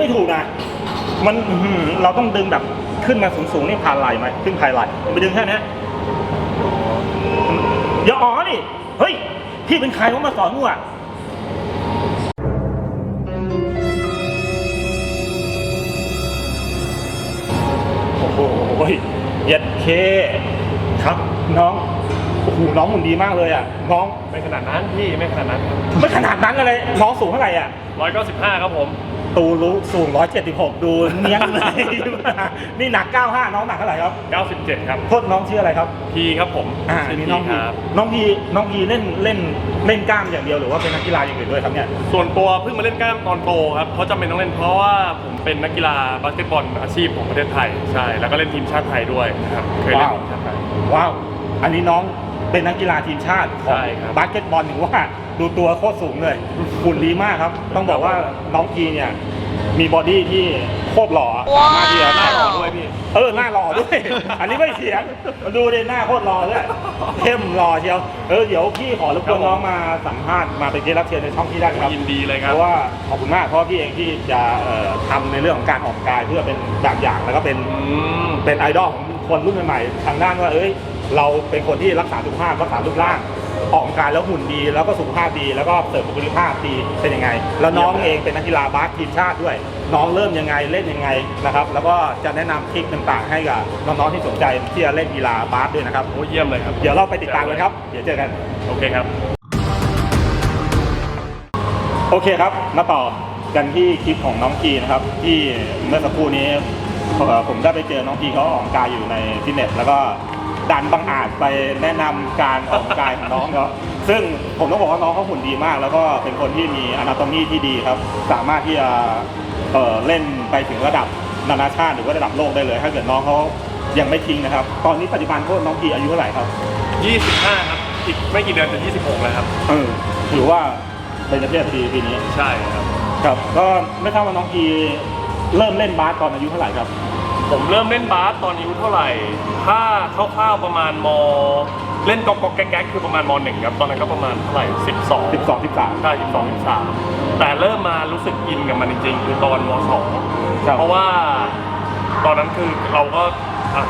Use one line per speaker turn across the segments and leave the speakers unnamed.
เล่นอย่างนี้ไม่ถูกนะ มันอื้อหือเราต้องดึงแบบขึ้นมาสูงๆนี่ผ่านไหลไหมขึ้นผ่านไหลไปดึงแค่เนี้ยอย่าอ๋อนี่เฮ้ย พี่เป็นใครว่ามาสอนกูอะโอ้โหเย็ดเค ครับน้องโอ้โหน้องหุ่นดีมากเลยอะ น้อง
ไม่ขนาดนั้นพี่ไม่ขนาดนั้นครับ
ไม่ขนาดนั้นเลยน้องสูงเท่าไหร่อะ
ร้อยเก้าสิบห้าครับผม
ตูรู้สูง 176 ดูเนี้ยงเลย นี่หนัก 95 น้องหนักเท่าไหร่ครับ
เก้าสิบเจ็ดครับ
โทษน้องชื่ออะไรครับ
พีครับผม
อ่า
ชื่
นี่น้อง
ค
พี
รับ
น้องพีน้องพีเล่นเล่นเล่นกล้ามอย่างเดียวหรือว่าเป็นนักกีฬาอย่างอื่นด้วยครับเนี่ย
ส่วนตัวเพิ่งมาเล่นกล้ามตอนโตครับเพราะจำเป็นต้องเล่นเพราะว่าผมเป็นนักกีฬาบาสเกตบอลอาชีพของประเทศไทยใช่แล้วก็เล่นทีมชาติไทยด้วยนะครับเคยเล่น
ว้าว
ทีมชาติไทย
ว้าว อันนี้น้องเป็นนักกีฬาทีมชาติของ
ใช่ครับ
บาสเกตบอลถึงว่า ดูตัวโคตรสูงเลยหุ่นดีมากครับ ต้องบอกว่าน้องพีเนี่ย มีบอดี้ที่โคตรหล่ออะสามารถที่จะ
หน้าหล่อด้วยพี่
เออหน้าหล่อด้วย อันนี้ไม่เถียงมาดูเลยหน้าโคตรหล่อด้วยเข้มหล่อเชียว เออเดี๋ยวพี่ขอรบกวนน้องมาสัมภาษณ์มาเป็นเกสรับเชิญในช่องพี่ได้ไหมครับ
ยินดีเลยค
เพ
รับ
ราะว่าขอบคุณมากเพราะว่าพี่เองที่จะเอ่อทำในเรื่องของการออกกำลังกายเพื่อเป็นแบบอย่างแล้วก็เป็น
อืม
เป็นไอดอลของคนรุ่นใหม่ๆทางด้านว่าเอ้ยเราเป็นคนที่รักษาสุขภาพรักษารูปร่าง ออกกำลังกายแล้วหุ่นดี แล้วก็สุขภาพดีแล้วก็เสริมบุคลิกภาพดีเป็นยังไง แล้วน้องเองเป็นนักกีฬาบาสทีมชาติด้วย น้องเริ่มยังไงเล่นยังไงนะครับ แล้วก็จะแนะนำทริคต่างๆ ให้กับน้องๆที่สนใจที่จะเล่นกีฬาบาสด้วยนะครับ
โอ้เยี่ยมเลยครับ
เดี๋ยวเราไปติดตามกันครับ เดี๋ยวเจอกัน
โอเคครับ
โอเคครับ มาต่อกันที่คลิปของน้องกีนะครับ ที่เมื่อสักครู่นี้เอ่อผมได้ไปเจอน้องกีเขาออกกำลังกายอยู่ในฟิตเนสแล้วก็ ดันบังอาจไปแนะนำการออกกำลังกายของน้องเขาซึ่งผมต้องบอกว่าน้องเขาหุ่นดีมาก แล้วก็เป็นคนที่มีอนาโตมีที่ดีครับ สามารถที่จะเอ่อเล่นไปถึงระดับนานาชาติหรือว่าระดับโลกได้เลย ถ้าเกิดน้องเขายังไม่ทิ้งนะครับ ตอนนี้ปัจจุบันพวกน้องกีอายุเท่าไหร่ครับ
25 ครับ อีกไม่กี่เดือนจะ 26 แล้วครับ
เออถือว่าเป็นประเทศพอดีปีนี้
ใช่ครับ
ครับ ก็ไม่ทราบว่าน้องกีเริ่มเล่นบาสตอนอายุเท่าไหร่ครับ
ผมเริ่มเล่นบาสตอนอายุเท่าไหร่ ถ้าคร่าวๆประมาณม เล่นกอกๆแก๊กๆคือประมาณมหนึ่งครับ ตอนนั้นก็ประมาณเท่าไหร่12
12 13
ใช่12 13แต่เริ่มมารู้สึกอินกับมันจริงๆ คือตอนม
ครับ
2เพราะว่าตอนนั้นคือเราก็อะ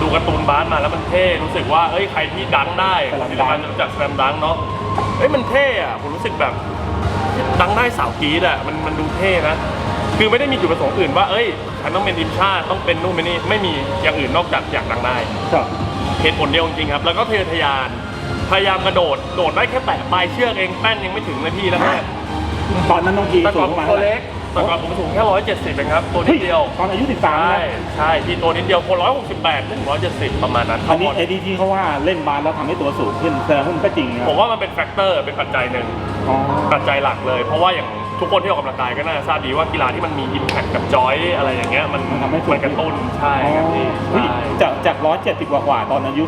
ดูการ์ตูนบาสมาแล้วมันเท่ รู้สึกว่า เอ้ย ใครที่ดังได้ศิลปะรู้จักแสลมดังเนาะ เอ้ย มันเท่อะผมรู้สึกแบบ ดังได้สาวกรีดอะมันมันดูเท่นะ คือไม่ได้มีจุดประสงค์อื่นว่าเอ้ยฉันต้องเป็นทีมชาติต้องเป็นนู่นเป็นนี่ไม่มีอย่างอื่นนอกจากอยากดังได้
ครับ
เหตุผลเดียวจริงๆครับ แล้วก็ทะเยอทะยานพยายามกระโดดโดดได้แค่แตะปลายเชือกเองแป้นยังไม่ถึงนะพี่แล้วแม่
ตอนนั้นน้องกี
แต่
สู
ก่อน
ง
ผ
ประ
ม
มาณ
ตัว
เท่าไหร่
เล็กแต่ก่อนผมสูงแค่ร้อยเจ็ดสิบเองครับตัวนิดเดียว
ตอนอายุ 13
ใช่
นะ
ใช่พี่ตัวนิดเดียวคนร้อยหกสิบแปดถึงร้อยเจ็ดสิบประมาณนั้น
อันนี้
ทั้งหมด
ADT เขาว่าเล่นบาสแล้วทำให้ตัวสูงขึ้นแสดงว่ามันก็จริงนะ
ผมว่ามันเป็นแฟกเตอร์เป็นปัจจัยหนึ่ง
อ๋อ
ปัจจัยหลักเลย เพราะว่าอย่าง ทุกคนที่ออกกำลังกายก็น่าจะทราบดีว่ากีฬาที่มันมีอิมแพคกับจอยอะไรอย่างเงี้ยมัน
มันทำให้สูง
มันกระตุ้นใช่
อ๋อ
ครับพี่
เฮ้ย
ใช่
จากจาก170กว่ากว่าตอนอายุ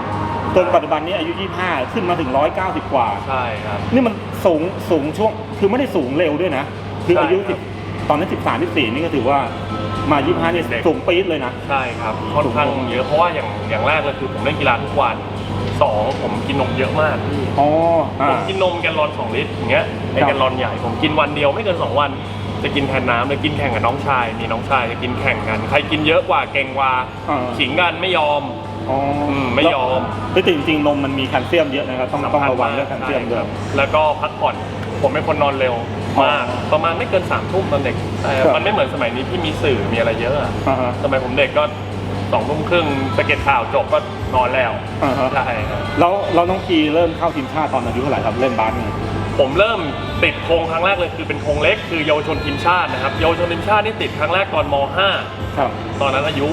13จนปัจจุบันนี้อายุ25ขึ้นมาถึง190กว่า
ใช่ครับ
นี่มันสูงสูงช่วง คือไม่ได้สูงเร็วด้วยนะ คืออายุ
ใช่ครับ
10ตอนนั้น13 14นี่ก็ถือว่ามา25นี่
เด็ก
สูงปี๊ดเลยนะ
ใช่ครับค่อนข้างเยอะเพราะว่าอย่างอย่างแรกเลยคือผมเล่นกีฬาทุกวัน สองผมกินนมเยอะมากพี่
อ๋ออ่า
ผมกินนมแกลลอนสองลิตรอย่างเงี้ยไอ
ครับ
แกลลอนใหญ่ผมกินวันเดียวไม่เกินสองวัน จะกินแทนน้ำเลยกินแข่งกับน้องชาย มีน้องชายจะกินแข่งกัน ใครกินเยอะกว่าเก่งกว่า
อ่า
ขิงกันไม่ยอม
อ๋ออ
มไม่ยอม
แล้วแต่จริงๆนมมันมีแคลเซียมเยอะนะครับต้องต้องระวังเรื่องแคลเซียมด้วย
ใช่ครับแล้วก็พักผ่อนผมเป็นคนนอนเร็วมาก
อ๋อ
ประมาณไม่เกินสามทุ่มตอนเด็กแต่
ครับ
มันไม่เหมือนสมัยนี้ที่มีสื่อมีอะไรเยอะอะ
อ่าฮะ
สมัยผมเด็กก็ สองทุ่มครึ่งสเก็ตข่าวจบก็นอนแล้ว
อ่าฮะ
ใช่ครับ
แล้วเราน้องกีเริ่มเข้าทีมชาติตอนอายุเท่าไหร่ครับเล่นบาสเนี่ย
ผมเริ่มติดธงครั้งแรกเลยคือเป็นธงเล็กคือเยาวชนทีมชาตินะครับเยาวชนทีมชาตินี่ติดครั้งแรกตอนม
ครับ
.5 ตอนนั้นอายุ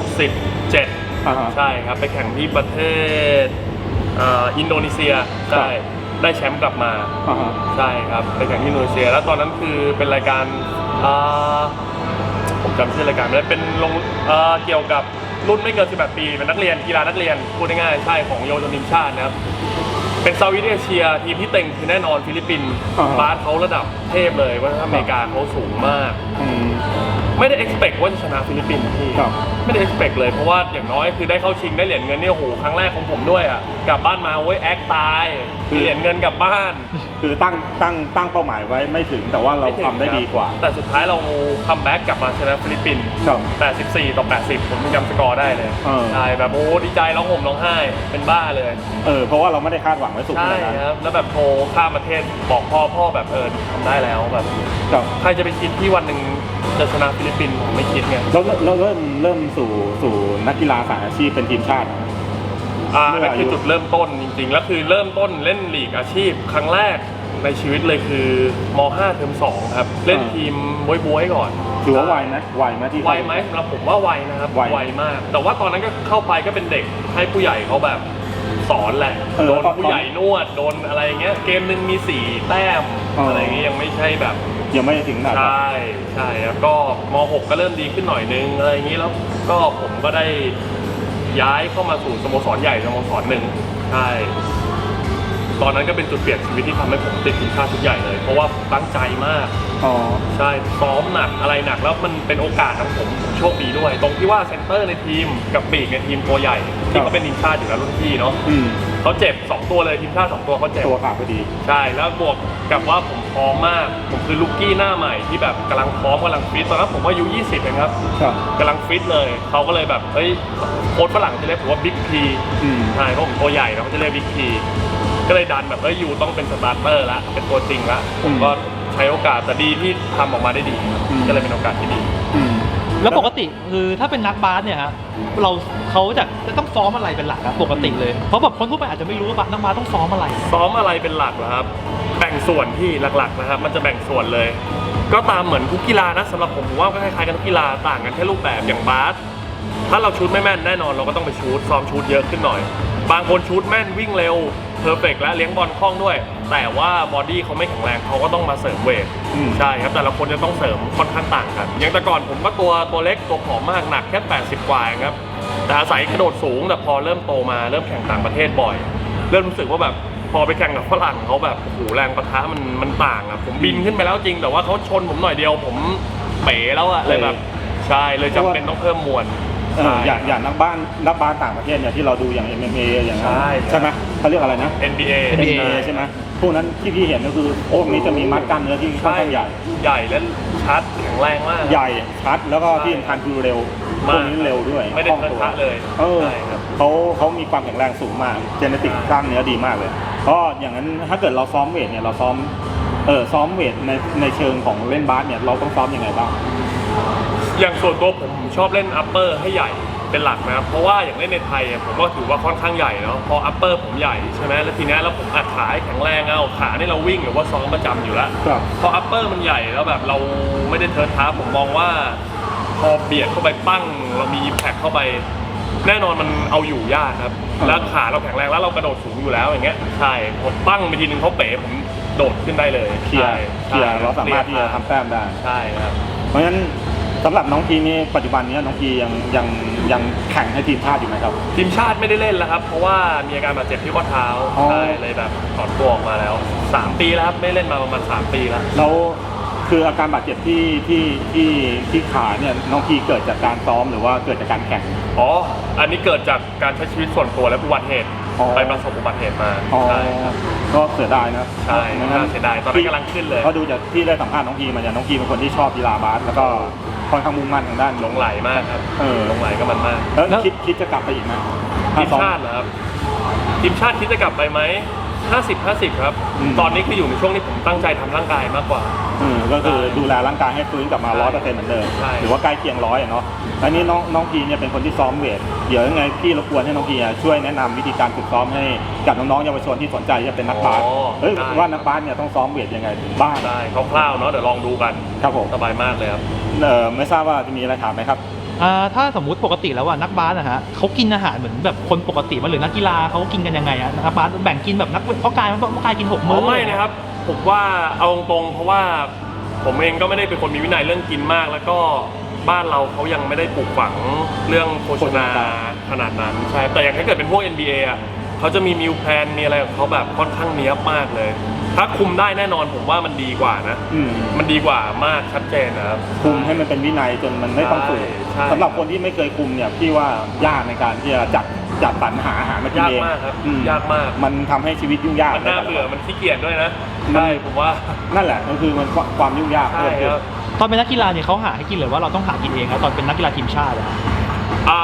17
อ่าฮะ
ใช่ครับ ไปแข่งที่ประเทศเอ่ออินโดนีเซีย
ครับ
ได้ได้แชมป์กลับมา
อ่าฮะ
ใช่ครับไปแข่งที่อินโดนีเซีย แล้วตอนนั้นคือเป็นรายการอ่าผมจำชื่อรายการไม่ได้เป็นลงเอ่อเกี่ยวกับ รุ่นไม่เกิน 18 ปี เป็นนักเรียนกีฬานักเรียนพูดง่ายๆใช่ของเยาวชนทีมชาตินะครับ เป็นเซาท์อีสเอเชียทีมที่เต็งคือแน่นอนฟิลิปปินส์
อ่าฮะ
บาสเขาระดับเทพเลยว่าถ้าอเมริกาเขาสูงมาก
อืม
ไม่ได้ expect ว่าจะชนะฟิลิปปินส์พี่
ครับ
ไม่ได้ expect เลยเพราะว่าอย่างน้อยคือได้เข้าชิงได้เหรียญเงินเนี่ยโอ้โหครั้งแรกของผมด้วยอะกลับบ้านมาเว้ยแอคตายมีเหรียญเงินกลับบ้าน
คือตั้งตั้งตั้งเป้าหมายไว้ไม่ถึงแต่ว่าเราทำได้ดีกว่า
แต่สุดท้ายเราคัมแบ็กกลับมาชนะฟิลิปปินส์
ครับ
84 ต่อ 80 ผมยังจำสกอร์ได้เลย
เออ
ใช่แบบโอ้ดีใจร้องห่มร้องไห้ เป็นบ้าเลย
เออเพราะว่าเราไม่ได้คาดหวังไว้สูงข
ใช่
นาดนั้น
ครับ แล้วแบบโทรข้ามประเทศบอกพ่อพ่อแบบเออทำได้แล้วแบบ
ครับ
ใครจะไปคิดที่วันหนึ่ง จะชนะฟิลิปปินส์ผมไม่คิดไง
เราเราเริ่มเริ่มสู่สู่นักกีฬาสายอาชีพเป็นทีมชาติ
อ่า
เมื่อ
นั่นคือ
อายุ
จุดเริ่มต้นจริงๆ แล้วคือเริ่มต้นเล่นลีกอาชีพ ครั้งแรกในชีวิตเลยคือม .5 เทอม2ครับ เล่นทีมบวยบวยๆก่อน
ถือว่าไวไหมไวไหมที่
ไวไหมสำหรับผมว่าไวนะครับ
ไว
มาก แต่ว่าตอนนั้นก็เข้าไปก็เป็นเด็กให้ผู้ใหญ่เขาแบบสอนแหละ
เออ
โดน
ตอน
ผู้ใหญ่นวดโดนอะไรเงี้ยเกมหนึ่งมีสี่แต้ม
เอออ
อะไรเงี้ยยังไม่ใช่แบบ
ยังไม่ถึงขนาด
ใช
นั้น่
ใช่ครับก็ม .6 ก็เริ่มดีขึ้นหน่อยนึงอะไรอย่างนี้แล้วก็ผมก็ได้ย้ายเข้ามาสู่สโมสรใหญ่สโมสรหนึ่งใช่ตอนนั้นก็เป็นจุดเปลี่ยนชีวิตที่ทำให้ผมติดทีมชาติชุดใหญ่เลยเพราะว่าตั้งใจมาก
อ๋อ
ใช่ซ้อมหนักอะไรหนักแล้วมันเป็นโอกาสของผมผมโชคดีด้วย ตรงที่ว่าเซนเตอร์ในทีมกับปีกในทีมตัวใหญ่ ที่เขาเป็นทีมชาติอยู่แล้วรุ่นพี่เนาะ
อืม
เขาเจ็บสองตัวเลยทีมชาติสองตัวเขาเจ็บ
ตัวขาดพอดี
ใช่แล้วบวกกับว่าผมพร้อมมาก ผมคือลูกกี้หน้าใหม่ที่แบบกำลังพร้อมกำลังฟิตตอนนั้นผมอายุ 20เองครับ
ครับ
กำลังฟิตเลยเขาก็เลยแบบเฮ้ยโค้ชฝรั่งจะเรียกผมว่าบิ๊กพี
อืม
ใช่เพราะผมตัวใหญ่นะเขาจะเรียกบิ๊กพีก็เลยดันแบบเอ้ยยูต้องเป็นสตาร์เตอร์ละเป็นตัวจริงละผมก็ใช้โอกาสแต่ดีที่ทำออกมาได้ดีครับก็เลยเป็นโอกาสที่ดี
อืม
แล้วปกติคือถ้าเป็นนักบาสเนี่ยฮะเราเขาจะจะต้องซ้อมอะไรเป็นหลักอะปกติเลยเพราะแบบคนทั่วไปอาจจะไม่รู้ว่านักบาสต้องซ้อมอะไร
ซ้อมอะไรเป็นหลักเหรอครับ แบ่งส่วนที่หลักๆนะครับ มันจะแบ่งส่วนเลย ก็ตามเหมือนทุกกีฬานะสำหรับผมผมว่าก็คล้ายๆกันทุกกีฬาต่างกันแค่รูปแบบอย่างบาสถ้าเราชูดไม่แม่นแน่นอนเราก็ต้องไปชูดซ้อมชูดเยอะขึ้นหน่อย บางคนชูดแม่นวิ่งเร็วเพอร์เฟกและเลี้ยงบอลคล่องด้วย แต่ว่าบอดี้เขาไม่แข็งแรงเขาก็ต้องมาเสริมเวท
อืม
ใช่ครับแต่ละคนจะต้องเสริมค่อนข้างต่างกัน อย่างแต่ก่อนผมก็ตัวตัวเล็กตัวผอมมากหนักแค่ 80 กว่าเองครับแต่อาศัยกระโดดสูงแต่พอเริ่มโตมาเริ่มแข่งต่างประเทศบ่อย เริ่มรู้สึกว่าแบบพอไปแข่งกับฝรั่งเขาแบบโอ้โหแรงประทะมันมันต่างอะผมบินขึ้นไปแล้วจริง แต่ว่าเขาชนผมหน่อยเดียว ผมเป๋แล้วอะเลยแบบใช่เลยจำเป็นต้องเพิ่มมวล
เอออย่างอย่างนักบ้านนักบ้านต่างประเทศเนี่ยที่เราดูอย่าง MMA อย่างนั้น
ใช่
ใช่ไหมเขาเรียกอะไรนะ
NBA
NBA ใช่ไหม พวกนั้นที่พี่เห็นก็คือพวกนี้จะมีมัดกล้ามเนื้อที่ค่อน
ใช่
ข้างใหญ่
ใหญ่และชัดแข็งแรงมาก
ใหญ่ชัดแล้วก็ที่สำคัญคือเร็วพ
มาก
วกนี้เร็วด้วย
ไม่ได้
คล่อง
เทิน
ตัว
ทะเลย
เออ
ใช่ครับ
เขาเขามีความแข็งแรงสูงมากเจเนติกกล้ามเนื้อดีมากเลยเพราะอย่างนั้นถ้าเกิดเราซ้อมเวทเนี่ยเราซ้อมเออซ้อมเวทในในเชิงของเล่นบาสเนี่ยเราต้องซ้อมยังไงบ้าง
อย่างส่วนตัวผมชอบเล่นอัปเปอร์ให้ใหญ่ เป็นหลักนะครับ เพราะว่าอย่างเล่นในไทยอะผมก็ถือว่าค่อนข้างใหญ่เนาะพออัปเปอร์ผมใหญ่ใช่ไหมแล้วทีเนี้ยแล้วผมอัดขาให้แข็งแรงเอาขานี่เราวิ่งหรือว่าซ้อมประจำอยู่แล้ว
ครับ
พออัปเปอร์มันใหญ่แล้วแบบเราไม่ได้เทิร์นท้าผมมองว่า พอเบียดเข้าไปปั้งเรามีอิมแพคเข้าไป แน่นอนมันเอาอยู่ยากครับ
อ่า
แล้วขาเราแข็งแรงแล้วเรากระโดดสูงอยู่แล้วอย่างเงี้ยใช่ผมปั้งไปทีนึงเขาเป๋ผมโดดขึ้นได้เลย
เคลียร์
ใช่
เคลียร์
ใช่
เราสามารถที่จะทำแต้มได้
ใช่ครับ
เพราะฉะนั้น สำหรับน้องพีนี่ปัจจุบันนี้น้องพียังยังยังแข่งให้ทีมชาติอยู่ไหมครับ
ทีมชาติไม่ได้เล่นแล้วครับ เพราะว่ามีอาการบาดเจ็บที่ข้อเท้า
อ๋อ
ใช่เลยแบบถอนตัวออกมาแล้ว 3 ปีแล้วครับไม่เล่นมาประมาณ 3 ปีแล้ว
แล้วคืออาการบาดเจ็บที่ที่ที่ที่ขาเนี่ยน้องพีเกิดจากการซ้อมหรือว่าเกิดจากการแข่ง
อ๋ออันนี้เกิดจากการใช้ชีวิตส่วนตัวและอุบัติเหตุ
อ๋อ
ไปประสบอุบัติเหตุมา
อ๋อ
ใช่ครับ
ก็เสียดายนะ
ใช่
ไม่
น่าเสียดายตอนนั้นกำลังขึ้นเลย
เพราะดูจากที่ได้สัมภาษณ์น้องพีมาเนี่ยน้องพีเป็นคนที่ชอบกีฬาบาสแล้วก็ค่อนข้างมุ่งมั่นทางด้าน
หลงไหลมากครับ
เออ
หลงไหลกับมันมาก
แล้ว
แล้ว
คิดคิดจะกลับไปอีกไหม
ทีม
ซ้อ
ชาติเหรอครับทีมชาติคิดจะกลับไปไหม 50 50 ครับ
อืม
ตอนนี้คืออยู่ในช่วงที่ผมตั้งใจทำร่างกายมากกว่า
เออก็คือดูแลร่างกายให้ฟื้นกลับมาร้อยเปอร์เซ็นต์เหมือนเดิม
ใช่
หรือว่าใกล้เคียงร้อยอะเนาะอันนี้น้องน้องพีเนี่ยเป็นคนที่ซ้อมเวทเดี๋ยวยังไงพี่รบกวนให้น้องพีอะช่วยแนะนำวิธีการฝึกซ้อมให้กับน้องๆเยาวชนที่สนใจจะเป็นนักบาส
อ๋อ
เฮ้ย
ได้
ว่านักบาสเนี่ยต้องซ้อมเวทยังไงบ้าง
ได้คร่าวๆเนาะเดี๋ยวลองดูกัน
ครับผม
สบายมากเลยครับ
เออไม่ทราบว่าจะมีอะไรถามไหมครับ
อ่าถ้าสมมุติปกติแล้วอะนักบาสนะฮะเขากินอาหารเหมือนแบบคนปกติมั้ยหรือนักกีฬาเขากินกันยังไงอะนักบาสแบ่งกินแบบนักเพราะกายเพราะกายกินหก
อ๋
มื้
อ
อ
ไม่นะครับ ผมว่าเอาตรงๆเพราะว่าผมเองก็ไม่ได้เป็นคนมีวินัยเรื่องกินมาก แล้วก็บ้านเราเขายังไม่ได้ปลูกฝังเรื่องโภชนาขนาดนั้นใช่แต่อย่างถ้าเกิดเป็นพวก NBA อะเขาจะมีมิวแพลนมีอะไรของเขาแบบค่อนข้างเนี้ยบมากเลย ถ้าคุมได้แน่นอนผมว่ามันดีกว่านะ
อืม
มันดีกว่ามากชัดเจนนะครับ
คุมให้มันเป็นวินัยจนมันไม่ต้องฝืน
ใช่
สำหรับคนที่ไม่เคยคุมเนี่ยพี่ว่ายากในการที่จะจัดจัดสรรหาอาหารมากิน
ยาก
เอง
มากครับ
อื
ยากมาก
มันทำให้ชีวิตยุ่งยาก
มันน่าเบื่อ มันขี้เกียจด้วยนะ ใช่ ผมว่า
นั่นแหละก็คือมันความยุ่งยาก
ใช่
เพิ่มขึ้น
ครับ
ตอนเป็นนักกีฬาเนี่ยเขาหาให้กินหรือว่าเราต้องหากินเองครับตอนเป็นนักกีฬาทีมชาติอะครับ
อ่า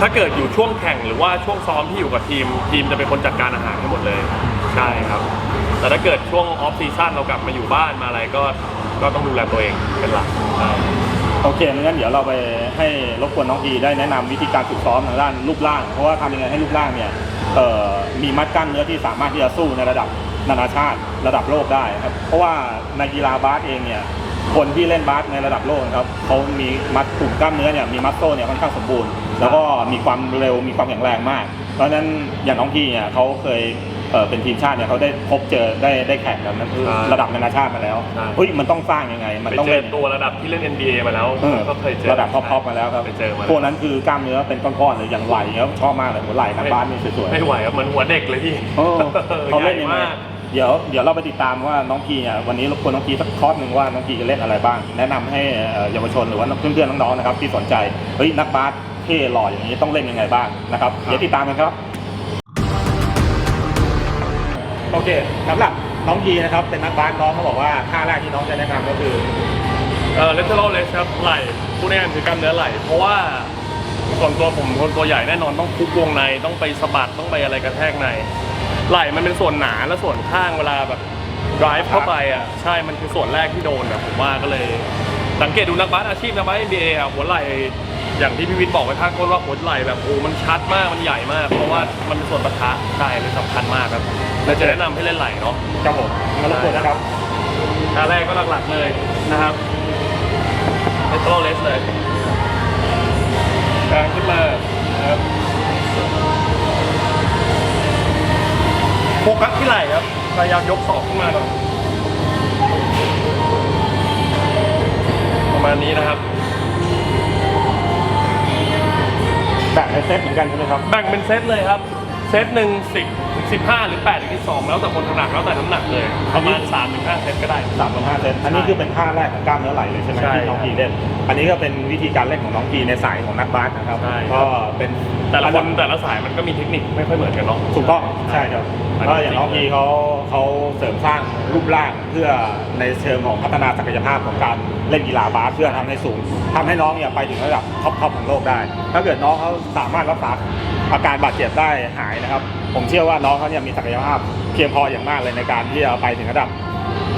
ถ้าเกิดอยู่ช่วงแข่งหรือว่าช่วงซ้อมที่อยู่กับทีม ทีมจะเป็นคนจัดการอาหารให้หมดเลย ใช่ครับ แต่ถ้าเกิดช่วงออฟซีซั่นเรากลับมาอยู่บ้านมาอะไรก็ก็ต้องดูแลตัวเองเป็นหลักใช่
โอเคงั้นเดี๋ยวเราไปให้รบกวนน้องอีได้แนะนำวิธีการฝึกซ้อมทางด้านรูปร่าง เพราะว่าทำยังไงให้รูปร่างเนี่ยมีมัดกล้ามเนื้อที่สามารถที่จะสู้ในระดับนานาชาติระดับโลกได้ครับ เพราะว่าในกีฬาบาสเองเนี่ยคนที่เล่นบาสในระดับโลกครับเขามีมัดกลุ่มกล้ามเนื้อเนี่ยมีมัดโซ่เนี่ยค่อนข้างสมบูรณ์ แล้วก็มีความเร็วมีความแข็งแรงมาก เพราะฉะนั้นอย่างน้องพี่เนี่ยเขาเคย เอ่อเป็นทีมชาติเนี่ยเขาได้พบเจอได้ได้แข่งกันนั่นคือระดับนานาชาติมาแล้วเฮ้ยมันต้องสร้างยังไง มัน
ไป
ต้อง
เจ
เล่
อนตัวระดับที่เล่น NBA มาแล้ว
เออ
ก็เคยเจอ
ระดับท็อปๆมาแล้วครับ
ไปเจอมา
พวกนั้นคือกล้ามเนื้อเป็นก้อนๆเลยอย่างไหล่เนี้ยชอบมากเลยหัวไหล่นักบาสนี่สวยๆ
ไม่ไหวครับเหมือนหัวเด็กเลยพี่
เออเขาเล่น
ใหญ่
ยังไง
มาก
เดี๋ยวเดี๋ยวเราไปติดตามว่าน้องพีเนี่ยวันนี้รบกวนน้องพีสักคอร์สหนึ่งว่าน้องพีจะเล่นอะไรบ้าง แนะนำให้เอ่อเยาวชนหรือว่าเพื่อนๆน้องๆนะครับที่สนใจเฮ้ยนักบาสเท่หล่ออย่างนี้ต้องเล่นยังไงบ้างนะครับเดี๋ยวติดตามกันครับ โอเคสำหรับน้องพีนะครับเป็นนักบาสน้องเขาบอกว่าท่าแรกที่น้องจะแนะนำก็คือ
เออเลเทอร์เลสครับไหล่ผู้แน่นคือกล้ามเนื้อไหล่เพราะว่าส่วนตัวผมคนตัวใหญ่แน่นอนต้องคุกวงในต้องไปสะบัดต้องไปอะไรกระแทกใน ไหล่มันเป็นส่วนหนาและส่วนข้างเวลาแบบ drive เข้าไปอะใช่มันคือส่วนแรกที่โดนอะผมว่าก็เลย สังเกตดูนักบาสอาชีพนักบาส NBA อะหัวไหล่อย่างที่พี่วิทย์บอกไว้ข้างต้นว่าหัวไหล่แบบโอ้มันชัดมากมันใหญ่มาก เพราะว่ามันเป็นส่วนปะทะใช่เลยสำคัญมากครับเลยจะแนะนำให้เล่นไหล่เนาะ
ครับผมงั้นรบกวนนะครับ
ท่าแรกก็หลักๆเลยนะครับเลตโตเลสเลยกางขึ้นมานะครับโฟกัสที่ไหล่ครับพยายามยกศอกขึ้นมาก่อน ประมาณนี้นะครับ
แบ่งเป็นเซตเหมือนกันใช่ไหมครับ
แบ่งเป็นเซตเลยครับ เซตหนึ่งสิบถึงสิบห้าหรือแปดถึงสิบสองแล้วแต่คนถนัดแล้วแต่น้ำหนักเลย ประมาณสามถึงห้าเซตก็ได้
สามถึงห้าเซต อันนี้คือเป็นท่าแรกของกล้ามเนื้อไหล่เลยใช่ไหม
ใช่
ที่น้องพีเล่น อันนี้ก็เป็นวิธีการเล่นของน้องพีในสายของนักบาสนะครับ
ใช่
ก็เป็น
แต่ละคนแต่ละสายมันก็มีเทคนิคไม่ค่อยเหมือนกันเนาะ
ถูกต้องใช่ครับ
อันนี้
ก็อย่างน้องพีเขาเขาเสริมสร้างรูปร่างเพื่อในเชิงของพัฒนาศักยภาพของการ เล่นกีฬาบาสเพื่อทำให้สูงทำให้น้องเนี่ยไปถึงระดับท็อปทอปของโลกได้ ถ้าเกิดน้องเขาสามารถรักษาอาการบาดเจ็บได้หายนะครับ ผมเชื่อว่าน้องเขาเนี่ยมีศักยภาพเพียงพออย่างมากเลยในการที่จะไปถึงระดับ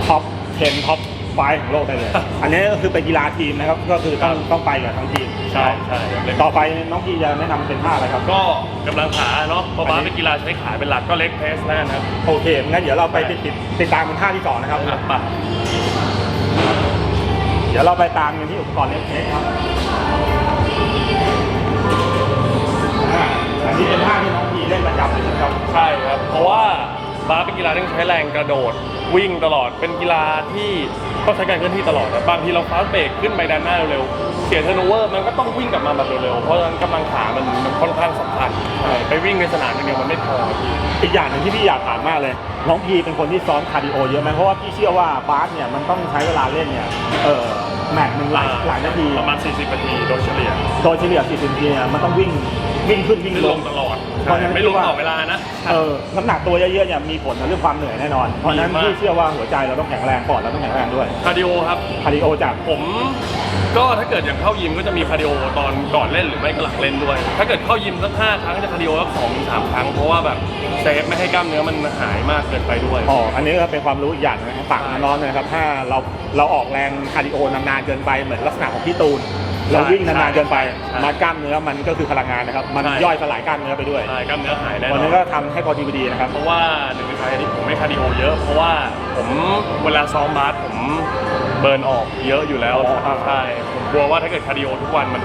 ท็อป10ท็อป5ของโลกได้เลย อันนี้ก็คือเป็นกีฬาทีมนะครับ ก็คือต้องต้องไปกับทั้งทีม
ใช่ใช่ครับ
ต่อไปน้องพีจะแนะนำเป็นท่าอะไรครับ
ก็กำลังขาเนาะ เพราะบาสเป็นกีฬาใช้ขาเป็นหลักก็เล็กเพสแล้วกันครับ
โอเค งั้นเดี๋ยวเราไปติดติดติดตามกันท่าที่สองนะครับ
อะไป
เดี๋ยวเราไปตามกันที่อุปกรณ์เล็กๆครับอันนี้เป็นท่าที่น้องพีเล่นประจำเลยนะครับ
ใช่ครับ เพราะว่าบาสเป็นกีฬาที่ต้องใช้แรงกระโดด วิ่งตลอดเป็นกีฬาที่ต้องใช้การเคลื่อนที่ตลอดนะบางทีเราฟาสต์เบรกขึ้นไปด้านหน้าเร็วๆเสียเทอร์โนเวอร์มันก็ต้องวิ่งกลับมาแบบเร็วๆเพราะฉะนั้นกำลังขามันมันค่อนข้างสำคัญใช่ไปวิ่งในสนามอย่างเดียวมันไม่พอครับพี่
อีกอย่างหนึ่งที่พี่อยากถามมากเลย น้องพีเป็นคนที่ซ้อมคาร์ดิโอเยอะไหมเพราะว่าพี่เชื่อว่าบาสเนี่ยมันต้องใช้เวลาเล่นเนี่ยเออแมตช์หนึ่งหลายหลายนาที
ประมาณ 40นาทีโดยเฉลี่ย
โดยเฉลี่ย40นาทีเนี่ยมันต้องวิ่งวิ่งขึ้นวิ่ง
ไม่
ล
ล
ง
งตลอด
เพราะฉะนั้น
ไม่ลงต่อเวลานะ
เออน้ำหนักตัวเยอะๆเนี่ยมีผลต่อเรื่องความเหนื่อยแน่นอน เพราะฉะนั้น
มีมาก
พี่เชื่อว่าหัวใจเราต้องแข็งแรงก่อนเราต้องแข็งแรงด้วย
คาร์ดิโอครับ
คาร์ดิโอจาก
ผมก็ถ้าเกิดอย่างเข้ายิมก็จะมีคาร์ดิโอตอนก่อนเล่นหรือไม่ก็หลังเล่นด้วย ถ้าเกิดเข้ายิมสักห้าครั้งจะคาร์ดิโอสักสองถึงสามครั้งเพราะว่าแบบเซฟไม่ให้กล้ามเนื้อมันหายมากเกินไปด้วย
อ๋อ อันนี้ก็เป็นความรู้อีกอย่างนะครับฝากน้องๆนะครับ ถ้าเราเราออกแรงคาร์ดิโอนานๆเกินไปเหมือนลักษณะของพี่ตูน เราวิ่งนานๆเกินไป
ใช่
มากล้ามเนื้อมันก็คือพลังงานนะครับ มัน
ใช่
ย่อยสลายกล้ามเนื้อไปด้วย
ใช่กล้ามเนื้อหายแน่น
วัน
อ
นี้
น
ก็ทำให้พอดีพอดีนะครับ
เพราะว่าหนึ่งในสาเหตุที่ผมไม่คาร์ดิโอเยอะ เพราะว่าผมเวลาซ้อมบาสผมเบิร์นออกเยอะอยู่แล้ว
อ๋อ
ใช่ผมกลัวว่าถ้าเกิดคาร์ดิโอทุกวันมัน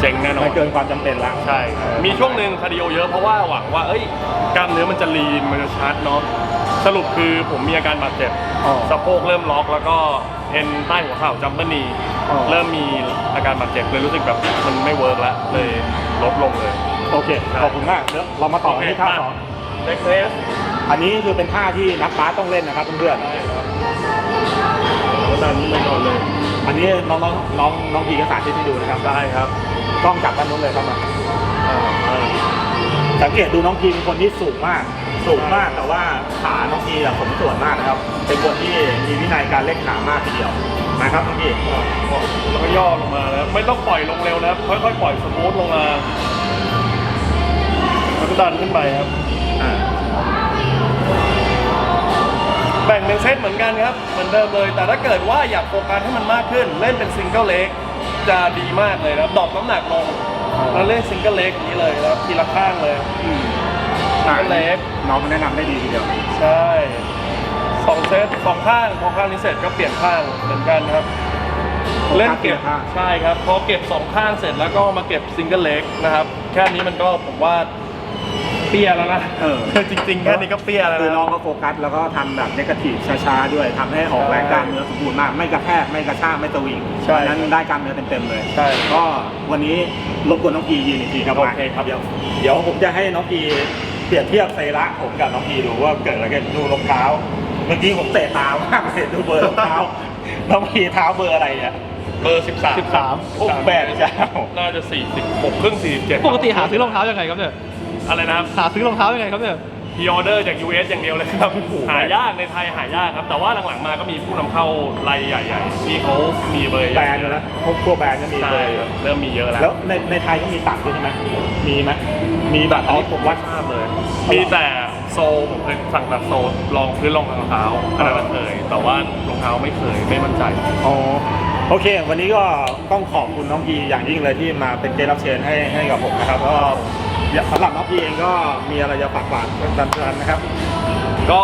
เจ๊งแน่นอ
ไม่
น
เกินความจำเป็นละ
ใช่ มีช่วงหนึ่งคาร์ดิโอเยอะเพราะว่าหวังว่าเอ้ยกล้ามเนื้อมันจะลีนมันจะชัดเนาะสรุปคือผมมีอาการบาดเจ็บ
อ๋อ
สะโพกเริ่มล็อกแล้วก็เอ็นใต้หัวเข่าจัมเปอร์นี
อ๋อ
เริ่มมีอาการบาดเจ็บเลยรู้สึกแบบมันไม่เวิร์กแล้วเลยลดลงเลย
โอเคขอบคุณมากเดี๋ยวเรามาต่อกันที่ท่าสอง
เล็กเพส
อันนี้คือเป็นท่าที่นักบาสต้องเล่นนะครับเพื่อน
ใช่ครับแล้วดันนี้ไปก่อนเลย
ๆอันนี้น้องน้องน้องน้องพีก็สาธิตให้ดูนะครับ
ได้ครับ
กล้องจับด้านนู้นเลยครับมา
อ่าอ่า
สังเกตดูน้องพีเป็นคนที่สูงมาก สูงมากแต่ว่าขาน้องพีอะสมส่วนมากนะครับ เป็นคนที่มีวินัยการเล่นขามากทีเดียว นะครับน้องพี
แล้วก็ย่อลงมาแล้วไม่ต้องปล่อยลงเร็วนะครับค่อยๆปล่อยสมูทลงมาแล้วก็ดันขึ้นไปครับ
อ่า
แบ่งเป็นเซตเหมือนกันครับเหมือนเดิมเลย แต่ถ้าเกิดว่าอยากโฟกัสให้มันมากขึ้น เล่นเป็นซิงเกิลเล็กจะดีมากเลยนะครับดรอปน้ำหนักลงแล้วเล่นซิงเกิลเล็กอย่างนี้เลยนะครับทีละข้างเลย
อืม
ซิงเกิลเล็ก
น้องแนะนำได้ดีทีเดียว
ใช่ สองเซตสองข้างพอข้างนี้เสร็จก็เปลี่ยนข้างเหมือนกันครับ เล่นเก็บใช่ครับพอเก็บสองข้างเสร็จแล้วก็มาเก็บซิงเกิลเล็กนะครับแค่นี้มันก็ผมว่าเปี้ยแล้วนะ
เออ
จริงๆแค่นี้ก็เปี้ยแล้ว
คือ
นะ
น้องก็โฟกัสแล้วก็ทำแบบเนกาทีฟช้าๆด้วยทำให้ออกแรงกล้ามเนื้อสมบูรณ์มากไม่กระแทกไม่กระชากไม่สวิง
ใช่
เพราะฉะนั้นได้กล้ามเนื้อเต็มๆเลย
ใช่
ก็วันนี้รบกวนน้องพียืนอีกทีครับ
โอเคครับ
เดี๋ยวเดี๋ยวผมจะให้น้องพีเปรียบเทียบไซระผมกับน้องพีดูว่าเกิดอะไรขึ้นดูรองเท้า เมื่อกี้ผมเตะตามากเลยดูเบอร์รองเท้าน้องพีเท้าเบอร์อะไรเนี่ย
เบอร์13
13
โอ้แปดเจ้า
น่าจะ46ครึ่ง47
ปกติหาซื้อรองเท้ายังไงครับเนี่ย
อะไรนะครับ
หาซื้อรองเท้ายังไงครับเนี่ย
พ r ออเดอร์จาก US อย่างเดียวเลยครับ หายากในไทยหายากครับ แต่ว่าหลังๆมาก็มีผู้นำเข้ารายใหญ่ๆที่เขามีเบอร์
แบรนด์อยู่แล้วพวกพวกแบรนด์ก็มี
ใช่
เลย
เริ่มมีเยอะแล้ว
แล้วในในไทยก็มีตัดด้วยใช่ไหมมีไหมมีแบบอันนี้ผมว่า
ทราบเลย มีแต่ โซลผมเคยสั่งแบบโซลลองพื้นรองเท้าอันนั้นเคย แต่ว่ารองเท้าไม่เคยไม่มั่นใจ
อ๋อโอเค วันนี้ก็ต้องขอบคุณน้องพีอย่างยิ่งเลยที่มาเป็นเกสรับเชิญให้ให้กับผมนะครับก็สำหรับน้องพีเองก็มีอะไรจะฝากฝากแฟนๆนะครับ
ก็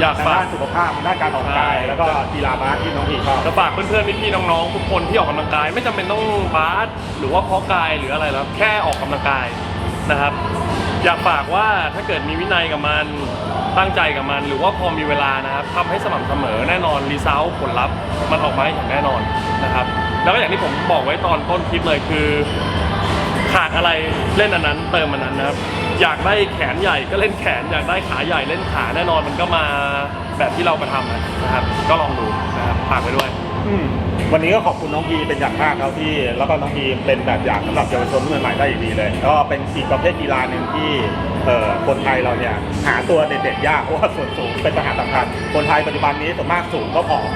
อยาก
ใน
ฝา
ด้ากนสุขภาพด้านการออกกำลังกาย
ใช่
แล้วก็กีฬาบาสที่น้องพีชอบ
จะฝากเพื่อนๆพี่ๆน้องๆทุกคนที่ออกกำลังกาย ไม่จำเป็นต้องบาสหรือว่าเพาะกายหรืออะไรแล้วแค่ออกกำลังกายนะครับ อยากฝากว่าถ้าเกิดมีวินัยกับมันตั้งใจกับมัน หรือว่าพอมีเวลานะครับทำให้สม่ำเสมอแน่นอนรีเซลผลลัพธ์มันออกมาให้เห็นแน่นอนนะครับ แล้วก็อย่างที่ผมบอกไว้ตอนต้นคลิปเลยคือ ขาดอะไรเล่นอันนั้น เติมอันนั้นนะครับ อยากได้แขนใหญ่ก็เล่นแขน อยากได้ขาใหญ่เล่นขาแน่นอนมันก็มาแบบที่เรามาทำนะครับ ก็ลองดูนะครับฝากไว้ด้วย
อืมวันนี้ก็ขอบคุณน้องพีเป็นอย่างมากครับที่แล้วก็น้องพีเป็นแบบอย่างสำหรับเยาวชนรุ่นใหม่ๆได้อย่างดีเลย ก็เป็นอีกประเภทกีฬาหนึ่งที่เอ่อคนไทยเราเนี่ยหาตัวเด็ดๆยากเพราะว่าส่วนสูงเป็นปัญหาสำคัญคนไทยปัจจุบันนี้ส่วนมากสูงก็ผอม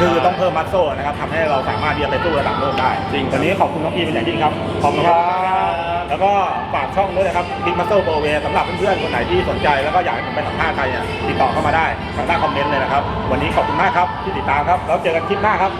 คือต้องเพิ่มมัสโซนะครับทำให้เราสามารถที่จะไปสู้ระดับโลกได้
จริงครับ
วันนี้ขอบคุณน้องพีเป็นอย่างยิ่งครับขอบคุณครับ แล้วก็ฝากช่องด้วยนะครับ Big Muscle Pro Way สำหรับเพื่อนๆคนไหนที่สนใจ แล้วก็อยากให้ผมไปสัมภาษณ์ใครเนี่ยติดต่อเข้ามาได้ทางด้านคอมเมนต์เลยนะครับ วันนี้ขอบคุณมากครับที่ติดตามครับแล้วเจอกันคลิปหน้าครับ